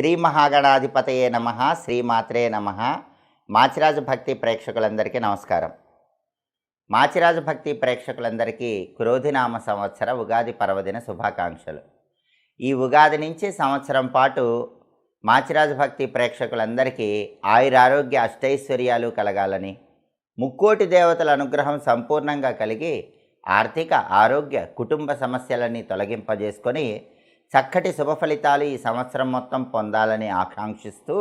శ్రీ మహాగణాధిపతయే నమ శ్రీమాత్రే నమ. మాచిరాజు భక్తి ప్రేక్షకులందరికీ నమస్కారం. మాచిరాజు భక్తి ప్రేక్షకులందరికీ క్రోధినామ సంవత్సర ఉగాది పర్వదిన శుభాకాంక్షలు. ఈ ఉగాది నుంచి సంవత్సరం పాటు మాచిరాజు భక్తి ప్రేక్షకులందరికీ ఆయురారోగ్య అష్టైశ్వర్యాలు కలగాలని ముక్కోటి దేవతల అనుగ్రహం సంపూర్ణంగా కలిగి ఆర్థిక ఆరోగ్య కుటుంబ సమస్యలన్నీ తొలగింపజేసుకొని చక్కటి శుభ ఫలితాలు ఈ సంవత్సరం మొత్తం పొందాలని ఆకాంక్షిస్తూ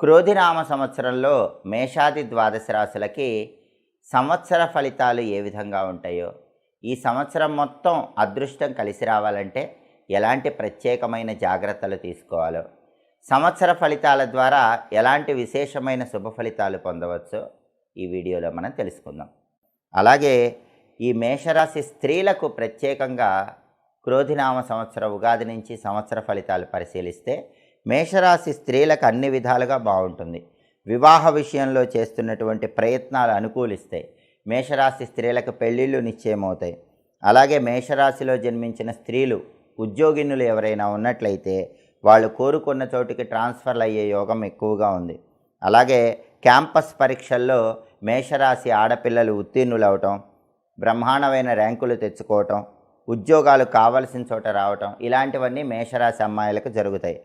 క్రోధినామ సంవత్సరంలో మేషాది ద్వాదశ రాశులకి సంవత్సర ఫలితాలు ఏ విధంగా ఉంటాయో ఈ సంవత్సరం మొత్తం అదృష్టం కలిసి రావాలంటే ఎలాంటి ప్రత్యేకమైన జాగ్రత్తలు తీసుకోవాలో సంవత్సర ఫలితాల ద్వారా ఎలాంటి విశేషమైన శుభ ఫలితాలు పొందవచ్చో ఈ వీడియోలో మనం తెలుసుకుందాం. అలాగే ఈ మేషరాశి స్త్రీలకు ప్రత్యేకంగా క్రోధినామ సంవత్సర ఉగాది నుంచి సంవత్సర ఫలితాలు పరిశీలిస్తే మేషరాశి స్త్రీలకు అన్ని విధాలుగా బాగుంటుంది. వివాహ విషయంలో చేస్తున్నటువంటి ప్రయత్నాలు అనుకూలిస్తాయి మేషరాశి స్త్రీలకు పెళ్ళిళ్ళు నిశ్చయమవుతాయి. అలాగే మేషరాశిలో జన్మించిన స్త్రీలు ఉద్యోగినులు ఎవరైనా ఉన్నట్లయితే వాళ్ళు కోరుకున్న చోటుకి ట్రాన్స్ఫర్లు అయ్యే యోగం ఎక్కువగా ఉంది. అలాగే క్యాంపస్ పరీక్షల్లో మేషరాశి ఆడపిల్లలు ఉత్తీర్ణులు అవటం బ్రహ్మాండమైన ర్యాంకులు తెచ్చుకోవటం ఉద్యోగాలు కావలసిన చోట రావటం ఇలాంటివన్నీ మేషరాశి అమ్మాయిలకు జరుగుతాయి.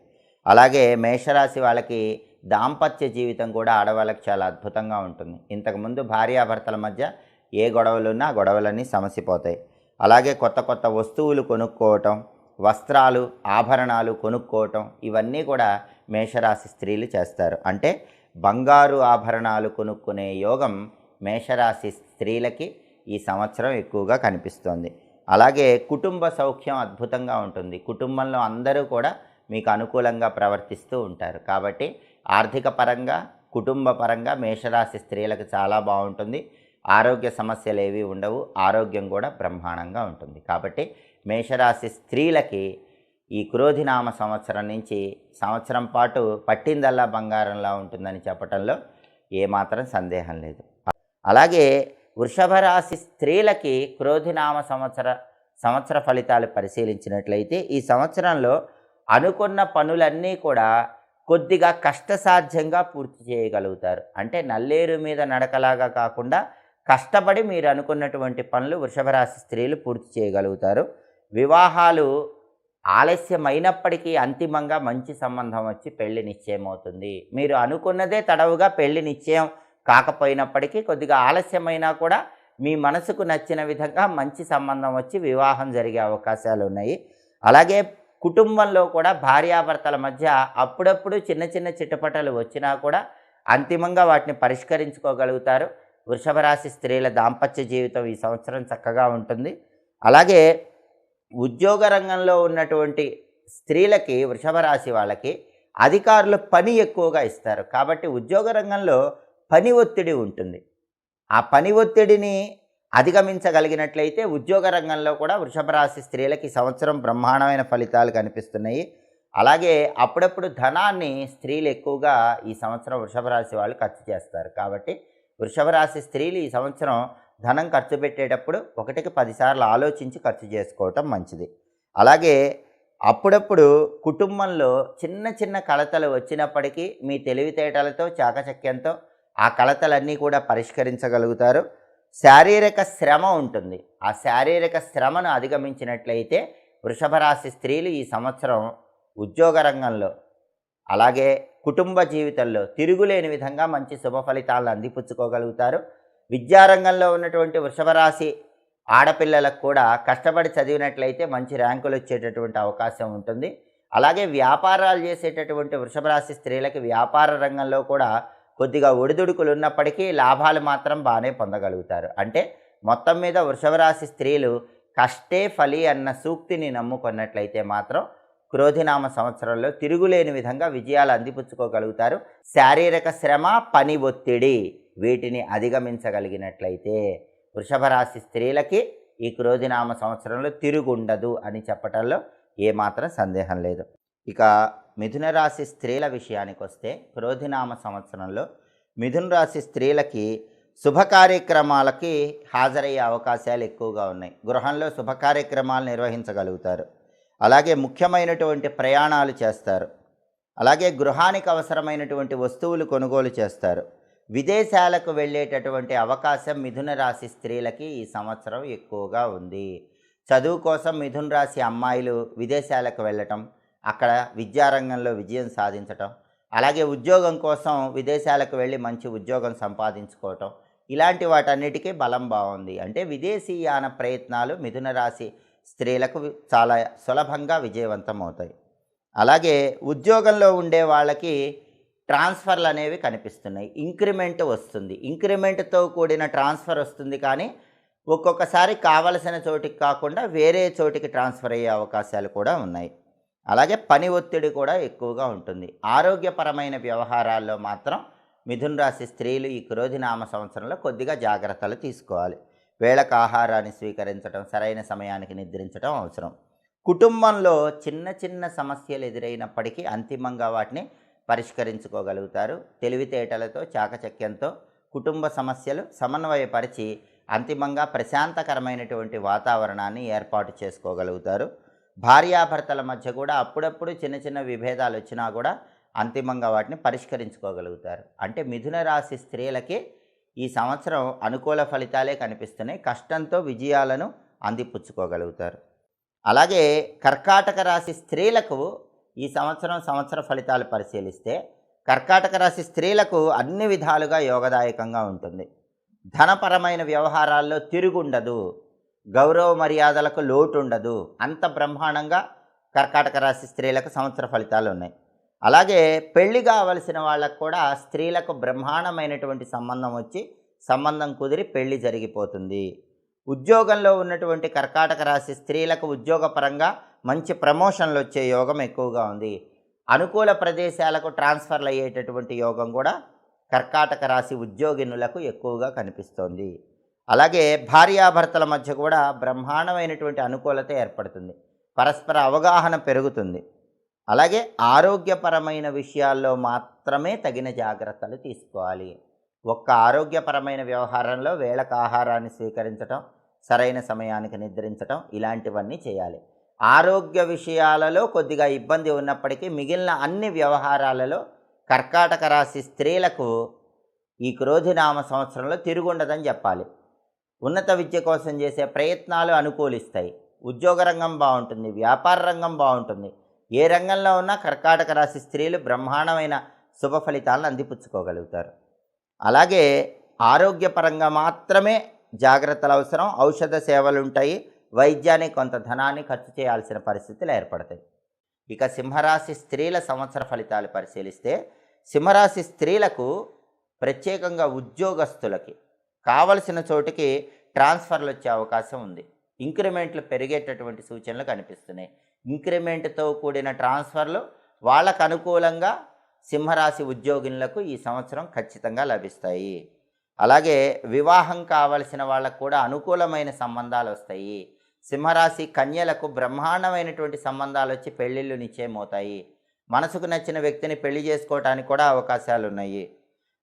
అలాగే మేషరాశి వాళ్ళకి దాంపత్య జీవితం కూడా ఆడవాళ్ళకి చాలా అద్భుతంగా ఉంటుంది. ఇంతకుముందు భార్యాభర్తల మధ్య ఏ గొడవలున్నా గొడవలన్నీ సమసిపోతాయి. అలాగే కొత్త కొత్త వస్తువులు కొనుక్కోవటం వస్త్రాలు ఆభరణాలు కొనుక్కోవటం ఇవన్నీ కూడా మేషరాశి స్త్రీలు చేస్తారు. అంటే బంగారు ఆభరణాలు కొనుక్కునే యోగం మేషరాశి స్త్రీలకి ఈ సంవత్సరం ఎక్కువగా కనిపిస్తోంది. అలాగే కుటుంబ సౌఖ్యం అద్భుతంగా ఉంటుంది. కుటుంబంలో అందరూ కూడా మీకు అనుకూలంగా ప్రవర్తిస్తూ ఉంటారు. కాబట్టి ఆర్థిక పరంగా కుటుంబ పరంగా మేషరాశి స్త్రీలకు చాలా బాగుంటుంది. ఆరోగ్య సమస్యలు ఏవి ఉండవు. ఆరోగ్యం కూడా బ్రహ్మాండంగా ఉంటుంది. కాబట్టి మేషరాశి స్త్రీలకి ఈ క్రోధినామ సంవత్సరం నుంచి సంవత్సరం పాటు పట్టిందల్లా బంగారంలా ఉంటుందని చెప్పటంలో ఏమాత్రం సందేహం లేదు. అలాగే వృషభ రాశి స్త్రీలకి క్రోధినామ సంవత్సర సంవత్సర ఫలితాలు పరిశీలించినట్లయితే ఈ సంవత్సరంలో అనుకున్న పనులన్నీ కూడా కొద్దిగా కష్టసాధ్యంగా పూర్తి చేయగలుగుతారు. అంటే నల్లేరు మీద నడకలాగా కాకుండా కష్టపడి మీరు అనుకున్నటువంటి పనులు వృషభ రాశి స్త్రీలు పూర్తి చేయగలుగుతారు. వివాహాలు ఆలస్యమైనప్పటికీ అంతిమంగా మంచి సంబంధం వచ్చి పెళ్ళి నిశ్చయమవుతుంది. మీరు అనుకున్నదే తడవుగా పెళ్ళి నిశ్చయం కాకపోయినప్పటికీ కొద్దిగా ఆలస్యమైనా కూడా మీ మనసుకు నచ్చిన విధంగా మంచి సంబంధం వచ్చి వివాహం జరిగే అవకాశాలు ఉన్నాయి. అలాగే కుటుంబంలో కూడా భార్యాభర్తల మధ్య అప్పుడప్పుడు చిన్న చిన్న చిట్టపటలు వచ్చినా కూడా అంతిమంగా వాటిని పరిష్కరించుకోగలుగుతారు. వృషభ రాశి స్త్రీల దాంపత్య జీవితం ఈ సంవత్సరం చక్కగా ఉంటుంది. అలాగే ఉద్యోగ రంగంలో ఉన్నటువంటి స్త్రీలకి వృషభ రాశి వాళ్ళకి అధికారులు పని ఎక్కువగా ఇస్తారు. కాబట్టి ఉద్యోగ రంగంలో పని ఒత్తిడి ఉంటుంది. ఆ పని ఒత్తిడిని అధిగమించగలిగినట్లయితే ఉద్యోగ రంగంలో కూడా వృషభ రాశి స్త్రీలకి సంవత్సరం బ్రహ్మాండమైన ఫలితాలు కనిపిస్తున్నాయి. అలాగే అప్పుడప్పుడు ధనాన్ని స్త్రీలు ఎక్కువగా ఈ సంవత్సరం వృషభ రాశి వాళ్ళు ఖర్చు చేస్తారు. కాబట్టి వృషభ రాశి స్త్రీలు ఈ సంవత్సరం ధనం ఖర్చు పెట్టేటప్పుడు ఒకటికి పదిసార్లు ఆలోచించి ఖర్చు చేసుకోవటం మంచిది. అలాగే అప్పుడప్పుడు కుటుంబంలో చిన్న చిన్న కలతలు వచ్చినప్పటికీ మీ తెలివితేటలతో చాకచక్యంతో ఆ కలతలన్నీ కూడా పరిష్కరించగలుగుతారు. శారీరక శ్రమ ఉంటుంది. ఆ శారీరక శ్రమను అధిగమించినట్లయితే వృషభ రాశి స్త్రీలు ఈ సంవత్సరం ఉద్యోగ రంగంలో అలాగే కుటుంబ జీవితంలో తిరుగులేని విధంగా మంచి శుభ ఫలితాలను అందిపుచ్చుకోగలుగుతారు. విద్యారంగంలో ఉన్నటువంటి వృషభ రాశి ఆడపిల్లలకు కూడా కష్టపడి చదివినట్లయితే మంచి ర్యాంకులు వచ్చేటటువంటి అవకాశం ఉంటుంది. అలాగే వ్యాపారాలు చేసేటటువంటి వృషభ రాశి వ్యాపార రంగంలో కూడా కొద్దిగా ఒడిదుడుకులు ఉన్నప్పటికీ లాభాలు మాత్రం బాగానే పొందగలుగుతారు. అంటే మొత్తం మీద వృషభరాశి స్త్రీలు కష్టే ఫలి అన్న సూక్తిని నమ్ముకున్నట్లయితే మాత్రం క్రోధినామ సంవత్సరంలో తిరుగులేని విధంగా విజయాలు అందిపుచ్చుకోగలుగుతారు. శారీరక శ్రమ పని ఒత్తిడి వీటిని అధిగమించగలిగినట్లయితే వృషభ రాశి స్త్రీలకి ఈ క్రోధినామ సంవత్సరంలో తిరుగుండదు అని చెప్పటంలో ఏమాత్రం సందేహం లేదు. ఇక మిథున రాశి స్త్రీల విషయానికి వస్తే క్రోధినామ సంవత్సరంలో మిథున రాశి స్త్రీలకి శుభ కార్యక్రమాలకి హాజరయ్యే అవకాశాలు ఎక్కువగా ఉన్నాయి. గృహంలో శుభ కార్యక్రమాలు నిర్వహించగలుగుతారు. అలాగే ముఖ్యమైనటువంటి ప్రయాణాలు చేస్తారు. అలాగే గృహానికి అవసరమైనటువంటి వస్తువులు కొనుగోలు చేస్తారు. విదేశాలకు వెళ్ళేటటువంటి అవకాశం మిథున రాశి స్త్రీలకి ఈ సంవత్సరం ఎక్కువగా ఉంది. చదువు కోసం మిథున రాశి అమ్మాయిలు విదేశాలకు వెళ్ళటం అక్కడ విద్యారంగంలో విజయం సాధించటం అలాగే ఉద్యోగం కోసం విదేశాలకు వెళ్ళి మంచి ఉద్యోగం సంపాదించుకోవటం ఇలాంటి వాటన్నిటికీ బలం బాగుంది. అంటే విదేశీయాన ప్రయత్నాలు మిథున రాశి స్త్రీలకు చాలా సులభంగా విజయవంతం అవుతాయి అలాగే ఉద్యోగంలో ఉండే వాళ్ళకి ట్రాన్స్ఫర్లు అనేవి కనిపిస్తున్నాయి. ఇంక్రిమెంట్ వస్తుంది. ఇంక్రిమెంట్తో కూడిన ట్రాన్స్ఫర్ వస్తుంది కానీ ఒక్కొక్కసారి కావలసిన చోటికి కాకుండా వేరే చోటికి ట్రాన్స్ఫర్ అయ్యే అవకాశాలు కూడా ఉన్నాయి. అలాగే పని ఒత్తిడి కూడా ఎక్కువగా ఉంటుంది. ఆరోగ్యపరమైన వ్యవహారాల్లో మాత్రం మిథున్ రాశి స్త్రీలు ఈ క్రోధినామ సంవత్సరంలో కొద్దిగా జాగ్రత్తలు తీసుకోవాలి. వేళకు ఆహారాన్ని స్వీకరించడం సరైన సమయానికి నిద్రించడం అవసరం. కుటుంబంలో చిన్న చిన్న సమస్యలు ఎదురైనప్పటికీ అంతిమంగా వాటిని పరిష్కరించుకోగలుగుతారు. తెలివితేటలతో చాకచక్యంతో కుటుంబ సమస్యలు సమన్వయపరిచి అంతిమంగా ప్రశాంతకరమైనటువంటి వాతావరణాన్ని ఏర్పాటు చేసుకోగలుగుతారు. భార్యాభర్తల మధ్య కూడా అప్పుడప్పుడు చిన్న చిన్న విభేదాలు వచ్చినా కూడా అంతిమంగా వాటిని పరిష్కరించుకోగలుగుతారు. అంటే మిథున రాశి స్త్రీలకి ఈ సంవత్సరం అనుకూల ఫలితాలే కనిపిస్తున్నాయి. కష్టంతో విజయాలను అందిపుచ్చుకోగలుగుతారు. అలాగే కర్కాటక రాశి స్త్రీలకు ఈ సంవత్సరం సంవత్సర ఫలితాలు పరిశీలిస్తే కర్కాటక రాశి స్త్రీలకు అన్ని విధాలుగా యోగదాయకంగా ఉంటుంది. ధనపరమైన వ్యవహారాల్లో తిరుగుండదు. గౌరవ మర్యాదలకు లోటు ఉండదు అంత బ్రహ్మాండంగా కర్కాటక రాశి స్త్రీలకు సంవత్సర ఫలితాలు ఉన్నాయి. అలాగే పెళ్ళి కావలసిన వాళ్ళకు కూడా స్త్రీలకు బ్రహ్మాండమైనటువంటి సంబంధం వచ్చి సంబంధం కుదిరి పెళ్ళి జరిగిపోతుంది. ఉద్యోగంలో ఉన్నటువంటి కర్కాటక రాశి స్త్రీలకు ఉద్యోగపరంగా మంచి ప్రమోషన్లు వచ్చే యోగం ఎక్కువగా ఉంది. అనుకూల ప్రదేశాలకు ట్రాన్స్ఫర్లు అయ్యేటటువంటి యోగం కూడా కర్కాటక రాశి ఉద్యోగినులకు ఎక్కువగా కనిపిస్తోంది. అలాగే భార్యాభర్తల మధ్య కూడా బ్రహ్మాండమైనటువంటి అనుకూలత ఏర్పడుతుంది. పరస్పర అవగాహన పెరుగుతుంది. అలాగే ఆరోగ్యపరమైన విషయాల్లో మాత్రమే తగిన జాగ్రత్తలు తీసుకోవాలి. ఒక్క ఆరోగ్యపరమైన వ్యవహారంలో వేళకు ఆహారాన్ని స్వీకరించటం సరైన సమయానికి నిద్రించటం ఇలాంటివన్నీ చేయాలి. ఆరోగ్య విషయాలలో కొద్దిగా ఇబ్బంది ఉన్నప్పటికీ మిగిలిన అన్ని వ్యవహారాలలో కర్కాటక రాశి స్త్రీలకు ఈ క్రోధినామ సంవత్సరంలో తిరుగుండదని చెప్పాలి. ఉన్నత విద్య కోసం చేసే ప్రయత్నాలు అనుకూలిస్తాయి. ఉద్యోగ రంగం బాగుంటుంది వ్యాపార రంగం బాగుంటుంది. ఏ రంగంలో ఉన్నా కర్కాటక రాశి స్త్రీలు బ్రహ్మాండమైన శుభ ఫలితాలను అందిపుచ్చుకోగలుగుతారు. అలాగే ఆరోగ్యపరంగా మాత్రమే జాగ్రత్తలు అవసరం. ఔషధ సేవలు ఉంటాయి. వైద్యానికి కొంత ధనాన్ని ఖర్చు చేయాల్సిన పరిస్థితులు ఏర్పడతాయి. ఇక సింహరాశి స్త్రీల సంవత్సర ఫలితాలు పరిశీలిస్తే సింహరాశి స్త్రీలకు ప్రత్యేకంగా ఉద్యోగస్తులకి కావలసిన చోటికి ట్రాన్స్ఫర్లు వచ్చే అవకాశం ఉంది. ఇంక్రిమెంట్లు పెరిగేటటువంటి సూచనలు కనిపిస్తున్నాయి. ఇంక్రిమెంట్తో కూడిన ట్రాన్స్ఫర్లు వాళ్ళకు అనుకూలంగా సింహరాశి ఉద్యోగులకు ఈ సంవత్సరం ఖచ్చితంగా లభిస్తాయి. అలాగే వివాహం కావలసిన వాళ్ళకు కూడా అనుకూలమైన సంబంధాలు వస్తాయి. సింహరాశి కన్యలకు బ్రహ్మాండమైనటువంటి సంబంధాలు వచ్చి పెళ్ళిళ్ళు నిశ్చయమవుతాయి. మనసుకు నచ్చిన వ్యక్తిని పెళ్ళి చేసుకోవటానికి కూడా అవకాశాలు ఉన్నాయి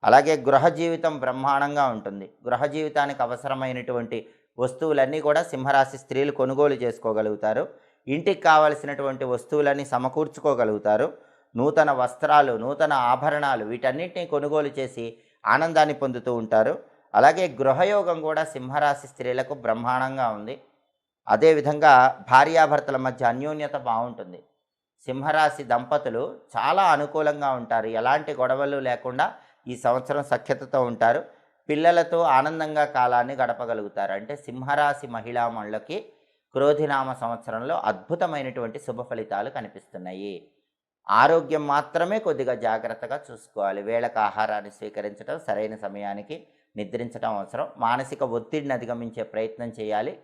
అలాగే గృహ జీవితం బ్రహ్మాండంగా ఉంటుంది. గృహ జీవితానికి అవసరమైనటువంటి వస్తువులన్నీ కూడా సింహరాశి స్త్రీలు కొనుగోలు చేసుకోగలుగుతారు. ఇంటికి కావలసినటువంటి వస్తువులన్నీ సమకూర్చుకోగలుగుతారు. నూతన వస్త్రాలు నూతన ఆభరణాలు వీటన్నిటిని కొనుగోలు చేసి ఆనందాన్ని పొందుతూ ఉంటారు. అలాగే గృహయోగం కూడా సింహరాశి స్త్రీలకు బ్రహ్మాండంగా ఉంది. అదేవిధంగా భార్యాభర్తల మధ్య అన్యోన్యత బాగుంటుంది. సింహరాశి దంపతులు చాలా అనుకూలంగా ఉంటారు. ఎలాంటి గొడవలు లేకుండా ఈ సంవత్సరం సఖ్యతతో ఉంటారు. పిల్లలతో ఆనందంగా కాలాన్ని గడపగలుగుతారు. అంటే సింహరాశి మహిళామణులకి క్రోధినామ సంవత్సరంలో అద్భుతమైనటువంటి శుభ ఫలితాలు కనిపిస్తున్నాయి. ఆరోగ్యం మాత్రమే కొద్దిగా జాగ్రత్తగా చూసుకోవాలి. వేళకు ఆహారాన్ని స్వీకరించడం సరైన సమయానికి నిద్రించడం అవసరం. మానసిక ఒత్తిడిని అధిగమించే ప్రయత్నం చేయాలి.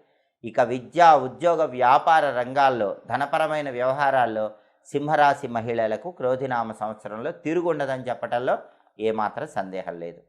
ఇక విద్య ఉద్యోగ వ్యాపార రంగాల్లో ధనపరమైన వ్యవహారాల్లో సింహరాశి మహిళలకు క్రోధినామ సంవత్సరంలో తిరుగుండదని చెప్పటంలో ఏమాత్రం సందేహం లేదు.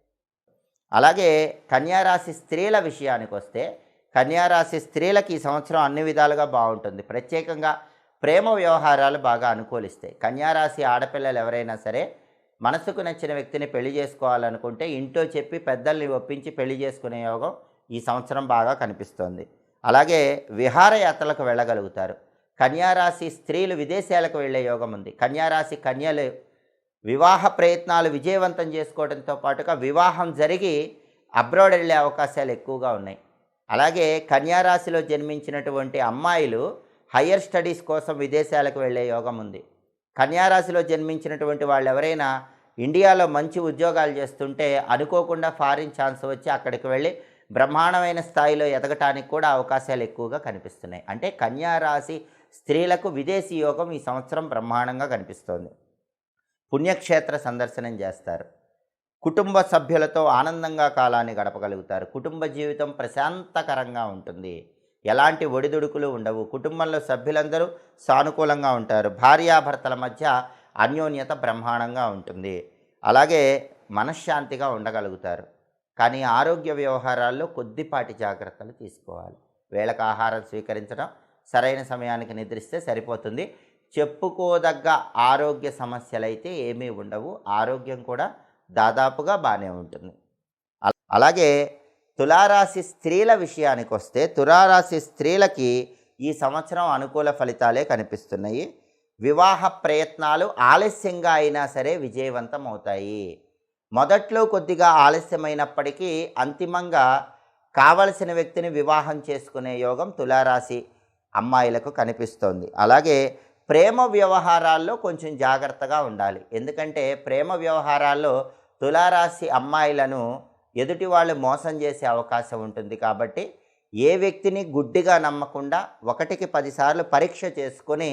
అలాగే కన్యారాశి స్త్రీల విషయానికి వస్తే కన్యారాశి స్త్రీలకి ఈ సంవత్సరం అన్ని విధాలుగా బాగుంటుంది. ప్రత్యేకంగా ప్రేమ వ్యవహారాలు బాగా అనుకూలిస్తాయి. కన్యారాశి ఆడపిల్లలు ఎవరైనా సరే మనసుకు నచ్చిన వ్యక్తిని పెళ్ళి చేసుకోవాలనుకుంటే ఇంట్లో చెప్పి పెద్దల్ని ఒప్పించి పెళ్ళి చేసుకునే యోగం ఈ సంవత్సరం బాగా కనిపిస్తోంది. అలాగే విహారయాత్రలకు వెళ్ళగలుగుతారు. కన్యారాశి స్త్రీలు విదేశాలకు వెళ్ళే యోగం ఉంది. కన్యారాశి కన్యలు వివాహ ప్రయత్నాలు విజయవంతం చేసుకోవడంతో పాటుగా వివాహం జరిగి అబ్రాడ్ వెళ్ళే అవకాశాలు ఎక్కువగా ఉన్నాయి. అలాగే కన్యారాశిలో జన్మించినటువంటి అమ్మాయిలు హయ్యర్ స్టడీస్ కోసం విదేశాలకు వెళ్ళే యోగం ఉంది. కన్యారాశిలో జన్మించినటువంటి వాళ్ళు ఎవరైనా ఇండియాలో మంచి ఉద్యోగాలు చేస్తుంటే అనుకోకుండా ఫారిన్ ఛాన్స్ వచ్చి అక్కడికి వెళ్ళి బ్రహ్మాండమైన స్థాయిలో ఎదగటానికి కూడా అవకాశాలు ఎక్కువగా కనిపిస్తున్నాయి. అంటే కన్యారాశి స్త్రీలకు విదేశీ యోగం ఈ సంవత్సరం బ్రహ్మాండంగా కనిపిస్తోంది. పుణ్యక్షేత్ర సందర్శనం చేస్తారు. కుటుంబ సభ్యులతో ఆనందంగా కాలాన్ని గడపగలుగుతారు. కుటుంబ జీవితం ప్రశాంతకరంగా ఉంటుంది. ఎలాంటి ఒడిదుడుకులు ఉండవు. కుటుంబంలో సభ్యులందరూ సానుకూలంగా ఉంటారు. భార్యాభర్తల మధ్య అన్యోన్యత బ్రహ్మాండంగా ఉంటుంది. అలాగే మనశ్శాంతిగా ఉండగలుగుతారు. కానీ ఆరోగ్య వ్యవహారాల్లో కొద్దిపాటి జాగ్రత్తలు తీసుకోవాలి. వేళకు ఆహారం స్వీకరించడం సరైన సమయానికి నిద్రిస్తే సరిపోతుంది. చెప్పుకోదగ్గ ఆరోగ్య సమస్యలైతే ఏమీ ఉండవు. ఆరోగ్యం కూడా దాదాపుగా బాగానే ఉంటుంది. అలాగే తులారాశి స్త్రీల విషయానికి వస్తే తులారాశి స్త్రీలకి ఈ సంవత్సరం అనుకూల ఫలితాలే కనిపిస్తున్నాయి. వివాహ ప్రయత్నాలు ఆలస్యంగా అయినా సరే విజయవంతం అవుతాయి. మొదట్లో కొద్దిగా ఆలస్యమైనప్పటికీ అంతిమంగా కావలసిన వ్యక్తిని వివాహం చేసుకునే యోగం తులారాశి అమ్మాయిలకు కనిపిస్తోంది. అలాగే ప్రేమ వ్యవహారాల్లో కొంచెం జాగ్రత్తగా ఉండాలి. ఎందుకంటే ప్రేమ వ్యవహారాల్లో తులారాశి అమ్మాయిలను ఎదుటి వాళ్ళు మోసం చేసే అవకాశం ఉంటుంది కాబట్టి ఏ వ్యక్తిని గుడ్డిగా నమ్మకుండా ఒకటికి పదిసార్లు పరీక్ష చేసుకొని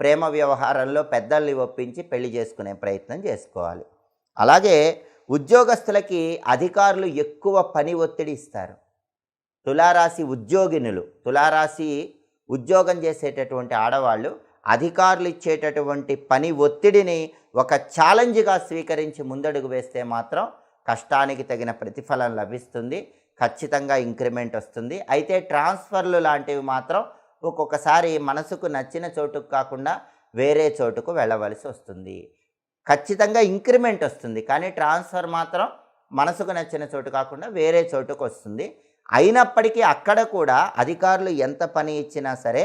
ప్రేమ వ్యవహారంలో పెద్దల్ని ఒప్పించి పెళ్ళి చేసుకునే ప్రయత్నం చేసుకోవాలి. అలాగే ఉద్యోగస్తులకి అధికారులు ఎక్కువ పని ఒత్తిడి ఇస్తారు. తులారాశి ఉద్యోగినులు తులారాశి ఉద్యోగం చేసేటటువంటి ఆడవాళ్ళు అధికారులు ఇచ్చేటటువంటి పని ఒత్తిడిని ఒక ఛాలెంజ్గా స్వీకరించి ముందడుగు వేస్తే మాత్రం కష్టానికి తగిన ప్రతిఫలం లభిస్తుంది. ఖచ్చితంగా ఇంక్రిమెంట్ వస్తుంది. అయితే ట్రాన్స్ఫర్లు లాంటివి మాత్రం ఒక్కొక్కసారి మనసుకు నచ్చిన చోటుకు కాకుండా వేరే చోటుకు వెళ్ళవలసి వస్తుంది. ఖచ్చితంగా ఇంక్రిమెంట్ వస్తుంది. కానీ ట్రాన్స్ఫర్ మాత్రం మనసుకు నచ్చిన చోటు కాకుండా వేరే చోటుకు వస్తుంది. అయినప్పటికీ అక్కడ కూడా అధికారులు ఎంత పని ఇచ్చినా సరే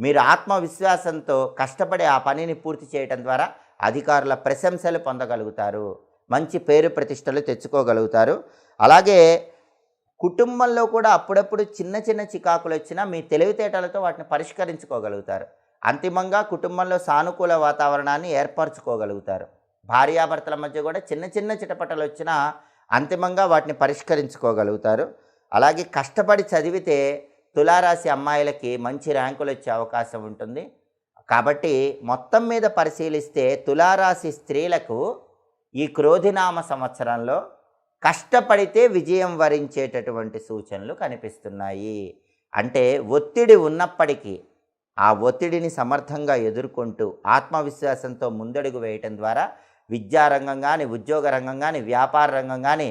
మీరు ఆత్మవిశ్వాసంతో కష్టపడి ఆ పనిని పూర్తి చేయడం ద్వారా అధికారుల ప్రశంసలు పొందగలుగుతారు. మంచి పేరు ప్రతిష్టలు తెచ్చుకోగలుగుతారు. అలాగే కుటుంబంలో కూడా అప్పుడప్పుడు చిన్న చిన్న చికాకులు వచ్చినా మీ తెలివితేటలతో వాటిని పరిష్కరించుకోగలుగుతారు. అంతిమంగా కుటుంబంలో సానుకూల వాతావరణాన్ని ఏర్పరచుకోగలుగుతారు. భార్యాభర్తల మధ్య కూడా చిన్న చిన్న చిటపటలు వచ్చినా అంతిమంగా వాటిని పరిష్కరించుకోగలుగుతారు. అలాగే కష్టపడి చదివితే తులారాశి అమ్మాయిలకి మంచి ర్యాంకులు వచ్చే అవకాశం ఉంటుంది. కాబట్టి మొత్తం మీద పరిశీలిస్తే తులారాశి స్త్రీలకు ఈ క్రోధినామ సంవత్సరంలో కష్టపడితే విజయం వరించేటటువంటి సూచనలు కనిపిస్తున్నాయి. అంటే ఒత్తిడి ఉన్నప్పటికీ ఆ ఒత్తిడిని సమర్థంగా ఎదుర్కొంటూ ఆత్మవిశ్వాసంతో ముందడుగు వేయటం ద్వారా విద్యారంగం కానీ ఉద్యోగ రంగం కానీ వ్యాపార రంగం కానీ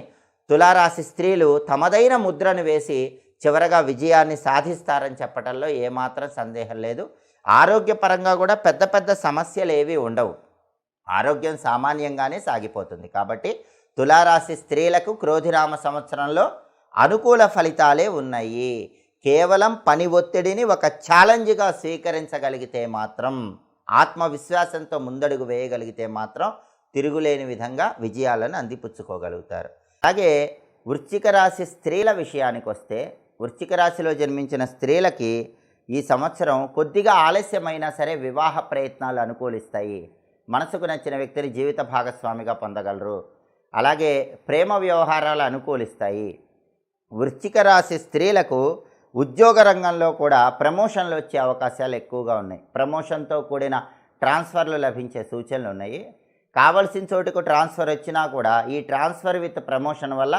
తులారాశి స్త్రీలు తమదైన ముద్రను వేసి చివరగా విజయాన్ని సాధిస్తారని చెప్పడంలో ఏమాత్రం సందేహం లేదు. ఆరోగ్యపరంగా కూడా పెద్ద పెద్ద సమస్యలు ఏవి ఉండవు. ఆరోగ్యం సామాన్యంగానే సాగిపోతుంది. కాబట్టి తులారాశి స్త్రీలకు క్రోధిరామ సంవత్సరంలో అనుకూల ఫలితాలే ఉన్నాయి. కేవలం పని ఒత్తిడిని ఒక ఛాలెంజ్గా స్వీకరించగలిగితే మాత్రం ఆత్మవిశ్వాసంతో ముందడుగు వేయగలిగితే మాత్రం తిరుగులేని విధంగా విజయాలను అందిపుచ్చుకోగలుగుతారు. అలాగే వృశ్చిక రాశి స్త్రీల విషయానికి వస్తే వృశ్చిక రాశిలో జన్మించిన స్త్రీలకి ఈ సంవత్సరం కొద్దిగా ఆలస్యమైనా సరే వివాహ ప్రయత్నాలు అనుకూలిస్తాయి. మనసుకు నచ్చిన వ్యక్తిని జీవిత భాగస్వామిగా పొందగలరు. అలాగే ప్రేమ వ్యవహారాలు అనుకూలిస్తాయి. వృశ్చిక రాశి స్త్రీలకు ఉద్యోగ రంగంలో కూడా ప్రమోషన్లు వచ్చే అవకాశాలు ఎక్కువగా ఉన్నాయి. ప్రమోషన్తో కూడిన ట్రాన్స్ఫర్లు లభించే సూచనలు ఉన్నాయి. కావలసిన చోటుకు ట్రాన్స్ఫర్ వచ్చినా కూడా ఈ ట్రాన్స్ఫర్ విత్ ప్రమోషన్ వల్ల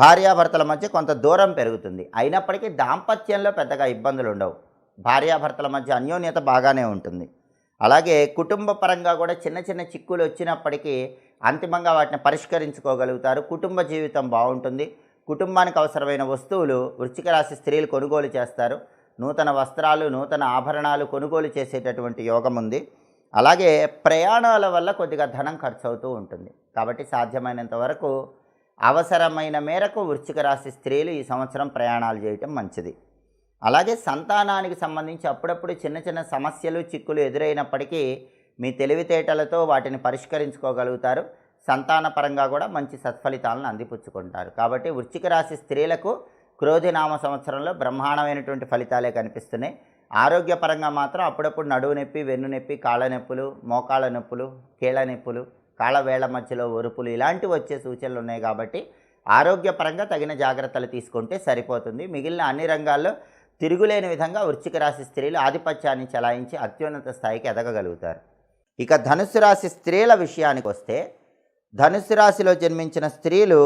భార్యాభర్తల మధ్య కొంత దూరం పెరుగుతుంది. అయినప్పటికీ దాంపత్యంలో పెద్దగా ఇబ్బందులు ఉండవు భార్యాభర్తల మధ్య అన్యోన్యత బాగానే ఉంటుంది. అలాగే కుటుంబ పరంగా కూడా చిన్న చిన్న చిక్కులు వచ్చినప్పటికీ అంతిమంగా వాటిని పరిష్కరించుకోగలుగుతారు. కుటుంబ జీవితం బాగుంటుంది. కుటుంబానికి అవసరమైన వస్తువులు వృశ్చిక రాశి స్త్రీలు కొనుగోలు చేస్తారు. నూతన వస్త్రాలు నూతన ఆభరణాలు కొనుగోలు చేసేటటువంటి యోగం ఉంది. అలాగే ప్రయాణాల వల్ల కొద్దిగా ధనం ఖర్చు అవుతూ ఉంటుంది. కాబట్టి సాధ్యమైనంత వరకు అవసరమైన మేరకు వృశ్చిక రాశి స్త్రీలు ఈ సంవత్సరం ప్రయాణాలు చేయటం మంచిది. అలాగే సంతానానికి సంబంధించి అప్పుడప్పుడు చిన్న చిన్న సమస్యలు చిక్కులు ఎదురైనప్పటికీ మీ తెలివితేటలతో వాటిని పరిష్కరించుకోగలుగుతారు. సంతానపరంగా కూడా మంచి సత్ఫలితాలను అందిపుచ్చుకుంటారు. కాబట్టి వృశ్చిక రాశి స్త్రీలకు క్రోధినామ సంవత్సరంలో బ్రహ్మాండమైనటువంటి ఫలితాలే కనిపిస్తున్నాయి. ఆరోగ్యపరంగా మాత్రం అప్పుడప్పుడు నడువు నొప్పి వెన్ను నొప్పి కాళ్ళ నొప్పులు మోకాళ్ళ నొప్పులు కీళ్ళ నొప్పులు కాళ్ళవేళ్ళ మధ్యలో ఒరుపులు ఇలాంటివి వచ్చే సూచనలు ఉన్నాయి కాబట్టి ఆరోగ్యపరంగా తగిన జాగ్రత్తలు తీసుకుంటే సరిపోతుంది. మిగిలిన అన్ని రంగాల్లో తిరుగులేని విధంగా వృశ్చిక రాశి స్త్రీలు ఆధిపత్యాన్ని చలాయించి అత్యున్నత స్థాయికి ఎదగగలుగుతారు. ఇక ధనుసు రాశి స్త్రీల విషయానికి వస్తే ధనుసు రాశిలో జన్మించిన స్త్రీలు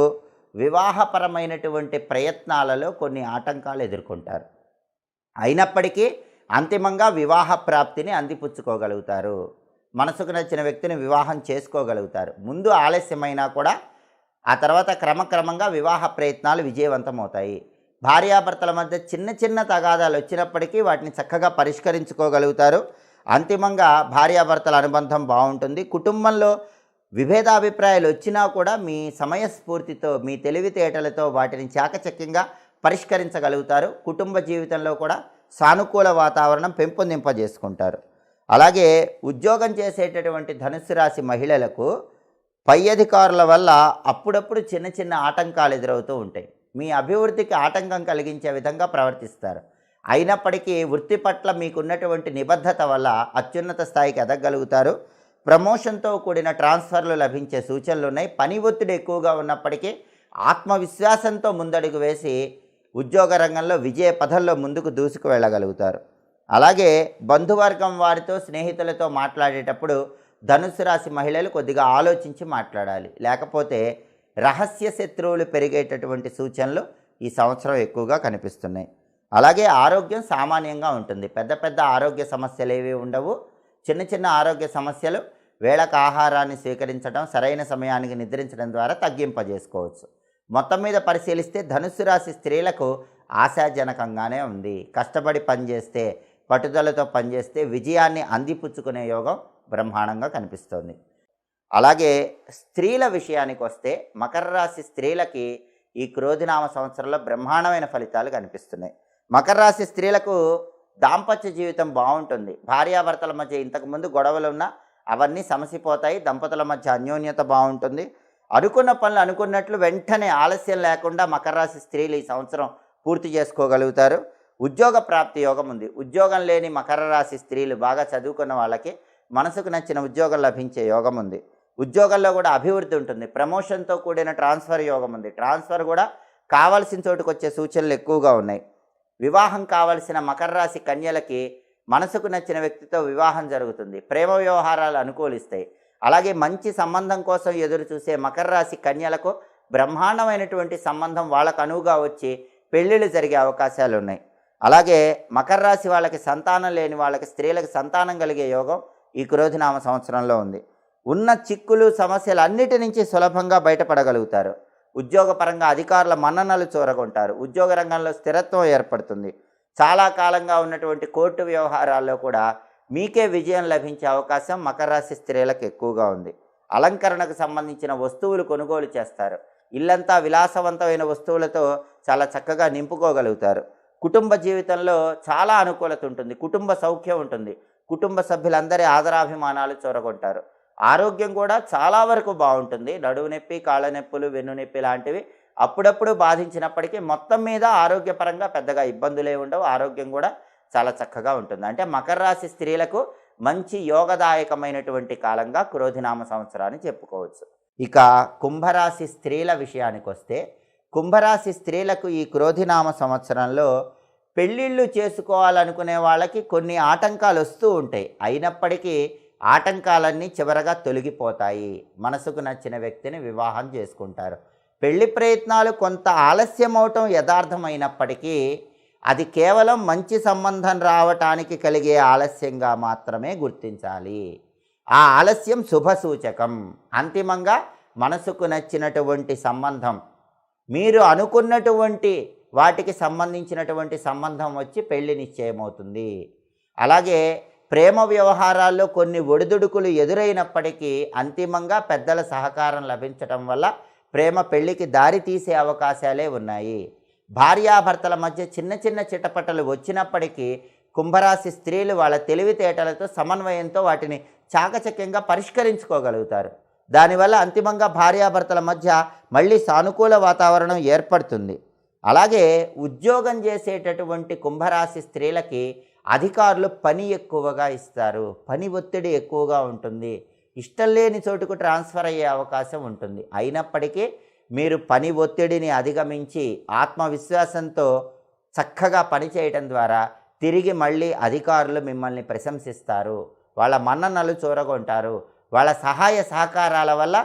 వివాహపరమైనటువంటి ప్రయత్నాలలో కొన్ని ఆటంకాలు ఎదుర్కొంటారు. అయినప్పటికీ అంతిమంగా వివాహ ప్రాప్తిని అందిపుచ్చుకోగలుగుతారు. మనసుకు నచ్చిన వ్యక్తిని వివాహం చేసుకోగలుగుతారు. ముందు ఆలస్యమైనా కూడా ఆ తర్వాత క్రమక్రమంగా వివాహ ప్రయత్నాలు విజయవంతమవుతాయి. భార్యాభర్తల మధ్య చిన్న చిన్న తగాదాలు వచ్చినప్పటికీ వాటిని చక్కగా పరిష్కరించుకోగలుగుతారు. అంతిమంగా భార్యాభర్తల అనుబంధం బాగుంటుంది. కుటుంబంలో విభేదాభిప్రాయాలు వచ్చినా కూడా మీ సమయస్ఫూర్తితో మీ తెలివితేటలతో వాటిని చాకచక్యంగా పరిష్కరించగలుగుతారు. కుటుంబ జీవితంలో కూడా సానుకూల వాతావరణం పెంపొందింపజేసుకుంటారు. అలాగే ఉద్యోగం చేసేటటువంటి ధనుసు రాశి మహిళలకు పై అధికారుల వల్ల అప్పుడప్పుడు చిన్న చిన్న ఆటంకాలు ఎదురవుతూ ఉంటాయి. మీ అభివృద్ధికి ఆటంకం కలిగించే విధంగా ప్రవర్తిస్తారు. అయినప్పటికీ వృత్తి పట్ల మీకున్నటువంటి నిబద్ధత వల్ల అత్యున్నత స్థాయికి ఎదగలుగుతారు. ప్రమోషన్తో కూడిన ట్రాన్స్ఫర్లు లభించే సూచనలు ఉన్నాయి. పని ఒత్తిడి ఎక్కువగా ఉన్నప్పటికీ ఆత్మవిశ్వాసంతో ముందడుగు వేసి ఉద్యోగ రంగంలో విజయ పథంలో ముందుకు దూసుకు వెళ్ళగలుగుతారు. అలాగే బంధువర్గం వారితో స్నేహితులతో మాట్లాడేటప్పుడు ధనుసు రాశి మహిళలు కొద్దిగా ఆలోచించి మాట్లాడాలి. లేకపోతే రహస్య శత్రువులు పెరిగేటటువంటి సూచనలు ఈ సంవత్సరం ఎక్కువగా కనిపిస్తున్నాయి. అలాగే ఆరోగ్యం సామాన్యంగా ఉంటుంది. పెద్ద పెద్ద ఆరోగ్య సమస్యలు ఏవి ఉండవు. చిన్న చిన్న ఆరోగ్య సమస్యలు వేళకు ఆహారాన్ని స్వీకరించడం సరైన సమయానికి నిద్రించడం ద్వారా తగ్గింపజేసుకోవచ్చు. మొత్తం మీద పరిశీలిస్తే ధనుస్సు రాశి స్త్రీలకు ఆశాజనకంగానే ఉంది. కష్టపడి పనిచేస్తే పట్టుదలతో పనిచేస్తే విజయాన్ని అందిపుచ్చుకునే యోగం బ్రహ్మాండంగా కనిపిస్తోంది. అలాగే స్త్రీల విషయానికి వస్తే మకర రాశి స్త్రీలకి ఈ క్రోధినామ సంవత్సరంలో బ్రహ్మాండమైన ఫలితాలు కనిపిస్తున్నాయి. మకర రాశి స్త్రీలకు దాంపత్య జీవితం బాగుంటుంది. భార్యాభర్తల మధ్య ఇంతకుముందు గొడవలు ఉన్నా అవన్నీ సమసిపోతాయి. దంపతుల మధ్య అన్యోన్యత బాగుంటుంది. అనుకున్న పనులు అనుకున్నట్లు వెంటనే ఆలస్యం లేకుండా మకర రాశి స్త్రీలు ఈ సంవత్సరం పూర్తి చేసుకోగలుగుతారు. ఉద్యోగ ప్రాప్తి యోగం ఉంది. ఉద్యోగం లేని మకర రాశి స్త్రీలు బాగా చదువుకున్న వాళ్ళకి మనసుకు నచ్చిన ఉద్యోగం లభించే యోగం ఉంది. ఉద్యోగంలో కూడా అభివృద్ధి ఉంటుంది. ప్రమోషన్తో కూడిన ట్రాన్స్ఫర్ యోగం ఉంది. ట్రాన్స్ఫర్ కూడా కావాల్సిన చోటుకు వచ్చే సూచనలు ఎక్కువగా ఉన్నాయి. వివాహం కావలసిన మకర రాశి కన్యలకి మనసుకు నచ్చిన వ్యక్తితో వివాహం జరుగుతుంది. ప్రేమ వ్యవహారాలు అనుకూలిస్తాయి. అలాగే మంచి సంబంధం కోసం ఎదురు చూసే మకర రాశి కన్యలకు బ్రహ్మాండమైనటువంటి సంబంధం వాళ్ళకు అనువుగా వచ్చి పెళ్ళిళ్ళు జరిగే అవకాశాలు ఉన్నాయి. అలాగే మకర రాశి వాళ్ళకి సంతానం లేని వాళ్ళకి స్త్రీలకు సంతానం కలిగే యోగం ఈ క్రోధినామ సంవత్సరంలో ఉంది. ఉన్న చిక్కులు సమస్యలు అన్నిటి నుంచి సులభంగా బయటపడగలుగుతారు. ఉద్యోగపరంగా అధికారుల మన్ననలు చూరగొంటారు. ఉద్యోగ రంగంలో స్థిరత్వం ఏర్పడుతుంది. చాలా కాలంగా ఉన్నటువంటి కోర్టు వ్యవహారాల్లో కూడా మీకే విజయం లభించే అవకాశం మకర రాశి స్త్రీలకు ఎక్కువగా ఉంది. అలంకరణకు సంబంధించిన వస్తువులు కొనుగోలు చేస్తారు. ఇల్లంతా విలాసవంతమైన వస్తువులతో చాలా చక్కగా నింపుకోగలుగుతారు. కుటుంబ జీవితంలో చాలా అనుకూలత ఉంటుంది. కుటుంబ సౌఖ్యం ఉంటుంది. కుటుంబ సభ్యులందరి ఆదరాభిమానాలు చొరగొంటారు. ఆరోగ్యం కూడా చాలా వరకు బాగుంటుంది. నడువు నొప్పి కాళ్ళ నొప్పులు వెన్ను నొప్పి లాంటివి అప్పుడప్పుడు బాధించినప్పటికీ మొత్తం మీద ఆరోగ్యపరంగా పెద్దగా ఇబ్బందులే ఉండవు. ఆరోగ్యం కూడా చాలా చక్కగా ఉంటుంది. అంటే మకర రాశి స్త్రీలకు మంచి యోగదాయకమైనటువంటి కాలంగా క్రోధినామ సంవత్సరాన్ని చెప్పుకోవచ్చు. ఇక కుంభరాశి స్త్రీల విషయానికి వస్తే కుంభరాశి స్త్రీలకు ఈ క్రోధినామ సంవత్సరంలో పెళ్ళిళ్ళు చేసుకోవాలనుకునే వాళ్ళకి కొన్ని ఆటంకాలు వస్తూ ఉంటాయి. అయినప్పటికీ ఆటంకాలన్నీ చివరగా తొలగిపోతాయి. మనసుకు నచ్చిన వ్యక్తిని వివాహం చేసుకుంటారు. పెళ్ళి ప్రయత్నాలు కొంత ఆలస్యం అవటం యథార్థమైనప్పటికీ అది కేవలం మంచి సంబంధం రావటానికి కలిగే ఆలస్యంగా మాత్రమే గుర్తించాలి. ఆ ఆలస్యం శుభ సూచకం అంతిమంగా మనసుకు నచ్చినటువంటి సంబంధం. మీరు అనుకున్నటువంటి వాటికి సంబంధించినటువంటి సంబంధం వచ్చి పెళ్ళి నిశ్చయమవుతుంది. అలాగే ప్రేమ వ్యవహారాల్లో కొన్ని ఒడిదుడుకులు ఎదురైనప్పటికీ అంతిమంగా పెద్దల సహకారం లభించటం వల్ల ప్రేమ పెళ్ళికి దారి తీసే అవకాశాలే ఉన్నాయి. భార్యాభర్తల మధ్య చిన్న చిన్న చిటపటలు వచ్చినప్పటికీ కుంభరాశి స్త్రీలు వాళ్ళ తెలివితేటలతో సమన్వయంతో వాటిని చాకచక్యంగా పరిష్కరించుకోగలుగుతారు. దానివల్ల అంతిమంగా భార్యాభర్తల మధ్య మళ్ళీ సానుకూల వాతావరణం ఏర్పడుతుంది. అలాగే ఉద్యోగం చేసేటటువంటి కుంభరాశి స్త్రీలకి అధికారులు పని ఎక్కువగా ఇస్తారు. పని ఒత్తిడి ఎక్కువగా ఉంటుంది. ఇష్టం లేని చోటుకు ట్రాన్స్ఫర్ అయ్యే అవకాశం ఉంటుంది. అయినప్పటికీ మీరు పని ఒత్తిడిని అధిగమించి ఆత్మవిశ్వాసంతో చక్కగా పని చేయటం ద్వారా తిరిగి మళ్ళీ అధికారులు మిమ్మల్ని ప్రశంసిస్తారు. వాళ్ళ మన్ననలు చూరగొంటారు. వాళ్ళ సహాయ సహకారాల వల్ల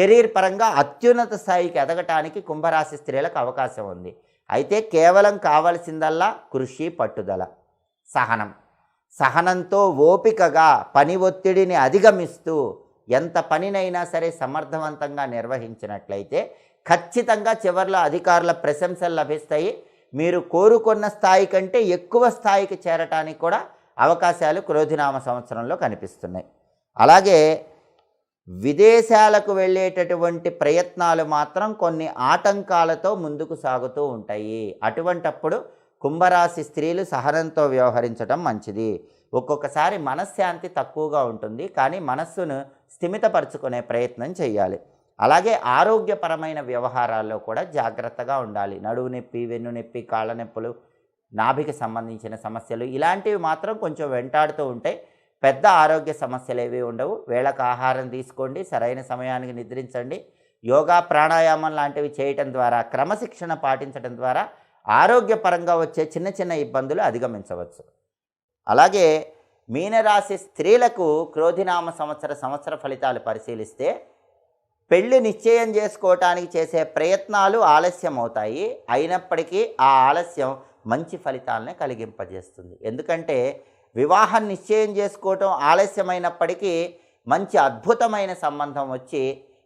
కెరీర్ పరంగా అత్యున్నత స్థాయికి ఎదగటానికి కుంభరాశి స్త్రీలకు అవకాశం ఉంది. అయితే కేవలం కావలసిందల్లా కృషి పట్టుదల సహనం. సహనంతో ఓపికగా పని ఒత్తిడిని అధిగమిస్తూ ఎంత పనినైనా సరే సమర్థవంతంగా నిర్వహించినట్లయితే ఖచ్చితంగా చివరిలో అధికారుల ప్రశంసలు లభిస్తాయి. మీరు కోరుకున్న స్థాయి కంటే ఎక్కువ స్థాయికి చేరటానికి కూడా అవకాశాలు క్రోధినామ సంవత్సరంలో కనిపిస్తున్నాయి. అలాగే విదేశాలకు వెళ్ళేటటువంటి ప్రయత్నాలు మాత్రం కొన్ని ఆటంకాలతో ముందుకు సాగుతూ ఉంటాయి. అటువంటప్పుడు కుంభరాశి స్త్రీలు సహనంతో వ్యవహరించడం మంచిది. ఒక్కొక్కసారి మనశ్శాంతి తక్కువగా ఉంటుంది. కానీ మనస్సును స్థిమితపరచుకునే ప్రయత్నం చేయాలి. అలాగే ఆరోగ్యపరమైన వ్యవహారాల్లో కూడా జాగ్రత్తగా ఉండాలి. నడువు నొప్పి వెన్ను నొప్పి కాళ్ళ నొప్పులు నాభికి సంబంధించిన సమస్యలు ఇలాంటివి మాత్రం కొంచెం వెంటాడుతూ ఉంటాయి పెద్ద ఆరోగ్య సమస్యలు ఏవి ఉండవు. వేళకు ఆహారం తీసుకోండి సరైన సమయానికి నిద్రించండి. యోగా ప్రాణాయామం లాంటివి చేయటం ద్వారా క్రమశిక్షణ పాటించడం ద్వారా ఆరోగ్యపరంగా వచ్చే చిన్న చిన్న ఇబ్బందులు అధిగమించవచ్చు. అలాగే మీనరాశి స్త్రీలకు క్రోధినామ సంవత్సర సంవత్సర ఫలితాలు పరిశీలిస్తే పెళ్ళి నిశ్చయం చేసుకోవటానికి చేసే ప్రయత్నాలు ఆలస్యం అవుతాయి అయినప్పటికీ ఆ ఆలస్యం మంచి ఫలితాలనే కలిగింపజేస్తుంది. ఎందుకంటే వివాహం నిశ్చయం చేసుకోవటం ఆలస్యమైనప్పటికీ మంచి అద్భుతమైన సంబంధం వచ్చి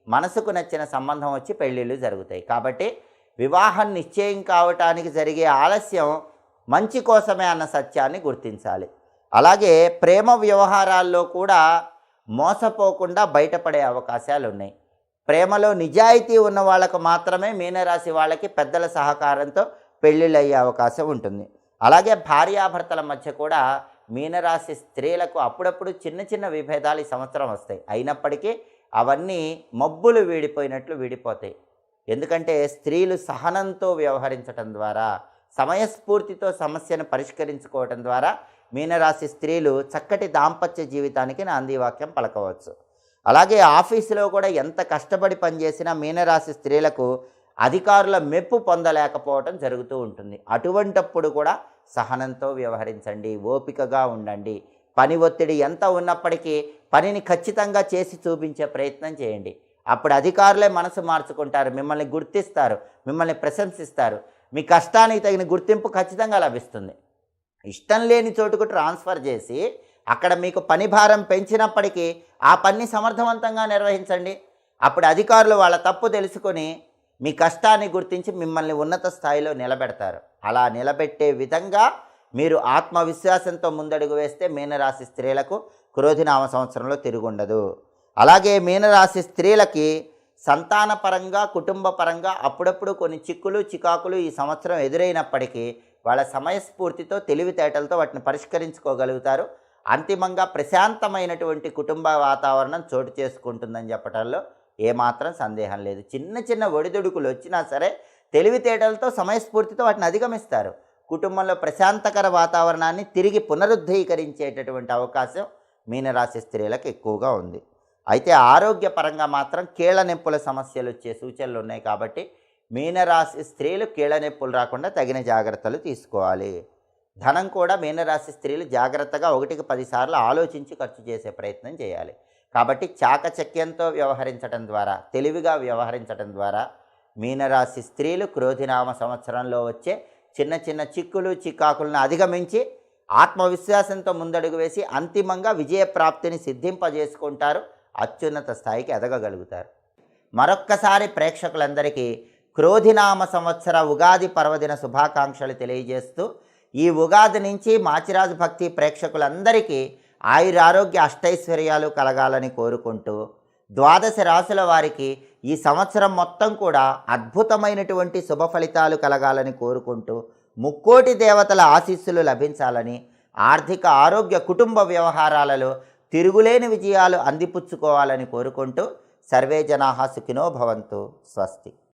మనసుకు నచ్చిన సంబంధం వచ్చి పెళ్ళిళ్ళు జరుగుతాయి. కాబట్టి వివాహం నిశ్చయం కావటానికి జరిగే ఆలస్యం మంచి కోసమే అన్న సత్యాన్ని గుర్తించాలి. అలాగే ప్రేమ వ్యవహారాల్లో కూడా మోసపోకుండా బయటపడే అవకాశాలు ఉన్నాయి ప్రేమలో నిజాయితీ ఉన్న వాళ్ళకు మాత్రమే మీనరాశి వాళ్ళకి పెద్దల సహకారంతో పెళ్ళిళ్ళు అయ్యే అవకాశం ఉంటుంది. అలాగే భార్యాభర్తల మధ్య కూడా మీనరాశి స్త్రీలకు అప్పుడప్పుడు చిన్న చిన్న విభేదాలు ఈ సంవత్సరం వస్తాయి. అయినప్పటికీ అవన్నీ మబ్బులు వీడిపోయినట్లు వీడిపోతాయి. ఎందుకంటే స్త్రీలు సహనంతో వ్యవహరించటం ద్వారా సమయస్ఫూర్తితో సమస్యను పరిష్కరించుకోవటం ద్వారా మీనరాశి స్త్రీలు చక్కటి దాంపత్య జీవితానికి నాంది వాక్యం పలకవచ్చు. అలాగే ఆఫీసులో కూడా ఎంత కష్టపడి పనిచేసినా మీనరాశి స్త్రీలకు అధికారుల మెప్పు పొందలేకపోవటం జరుగుతూ ఉంటుంది. అటువంటప్పుడు కూడా సహనంతో వ్యవహరించండి ఓపికగా ఉండండి. పని ఒత్తిడి ఎంత ఉన్నప్పటికీ పనిని ఖచ్చితంగా చేసి చూపించే ప్రయత్నం చేయండి. అప్పుడు అధికారులే మనసు మార్చుకుంటారు మిమ్మల్ని గుర్తిస్తారు మిమ్మల్ని ప్రశంసిస్తారు. మీ కష్టానికి తగిన గుర్తింపు ఖచ్చితంగా లభిస్తుంది. ఇష్టం లేని చోటుకు ట్రాన్స్ఫర్ చేసి అక్కడ మీకు పని భారం పెంచినప్పటికీ ఆ పని సమర్థవంతంగా నిర్వహించండి. అప్పుడు అధికారులు వాళ్ళ తప్పు తెలుసుకొని మీ కష్టాన్ని గుర్తించి మిమ్మల్ని ఉన్నత స్థాయిలో నిలబెడతారు. అలా నిలబెట్టే విధంగా మీరు ఆత్మవిశ్వాసంతో ముందడుగు వేస్తే మీనరాశి స్త్రీలకు క్రోధినామ సంవత్సరంలో తిరుగుండదు. అలాగే మీనరాశి స్త్రీలకి సంతానపరంగా కుటుంబ పరంగా అప్పుడప్పుడు కొన్ని చిక్కులు చికాకులు ఈ సంవత్సరం ఎదురైనప్పటికీ వాళ్ళ సమయస్ఫూర్తితో తెలివితేటలతో వాటిని పరిష్కరించుకోగలుగుతారు. అంతిమంగా ప్రశాంతమైనటువంటి కుటుంబ వాతావరణం చోటు చేసుకుంటుందని చెప్పడంలో ఏమాత్రం సందేహం లేదు. చిన్న చిన్న ఒడిదుడుకులు వచ్చినా సరే తెలివితేటలతో సమయస్ఫూర్తితో వాటిని అధిగమిస్తారు. కుటుంబంలో ప్రశాంతకర వాతావరణాన్ని తిరిగి పునరుద్ధీకరించేటటువంటి అవకాశం మీనరాశి స్త్రీలకు ఎక్కువగా ఉంది. అయితే ఆరోగ్యపరంగా మాత్రం కీళ్ళ నొప్పుల సమస్యలు వచ్చే సూచనలు ఉన్నాయి కాబట్టి మీనరాశి స్త్రీలు కీళ్ళ నొప్పులు రాకుండా తగిన జాగ్రత్తలు తీసుకోవాలి. ధనం కూడా మీనరాశి స్త్రీలు జాగ్రత్తగా ఒకటికి పదిసార్లు ఆలోచించి ఖర్చు చేసే ప్రయత్నం చేయాలి. కాబట్టి చాకచక్యంతో వ్యవహరించడం ద్వారా తెలివిగా వ్యవహరించడం ద్వారా మీనరాశి స్త్రీలు క్రోధినామ సంవత్సరంలో వచ్చే చిన్న చిన్న చిక్కులు చికాకులను అధిగమించి ఆత్మవిశ్వాసంతో ముందడుగు వేసి అంతిమంగా విజయప్రాప్తిని సిద్ధింపజేసుకుంటారు. అత్యున్నత స్థాయికి ఎదగగలుగుతారు. మరొక్కసారి ప్రేక్షకులందరికీ క్రోధినామ సంవత్సర ఉగాది పర్వదిన శుభాకాంక్షలు తెలియజేస్తూ ఈ ఉగాది నుంచి మాచిరాజు భక్తి ప్రేక్షకులందరికీ ఆయురారోగ్య అష్టైశ్వర్యాలు కలగాలని కోరుకుంటూ ద్వాదశ రాశుల వారికి ఈ సంవత్సరం మొత్తం కూడా అద్భుతమైనటువంటి శుభ ఫలితాలు కలగాలని కోరుకుంటూ ముక్కోటి దేవతల ఆశీస్సులు లభించాలని ఆర్థిక ఆరోగ్య కుటుంబ వ్యవహారాలలో తిరుగులేని విజయాలు అందిపుచ్చుకోవాలని కోరుకుంటూ సర్వే జనా సుఖినో భవంతు. స్వస్తి.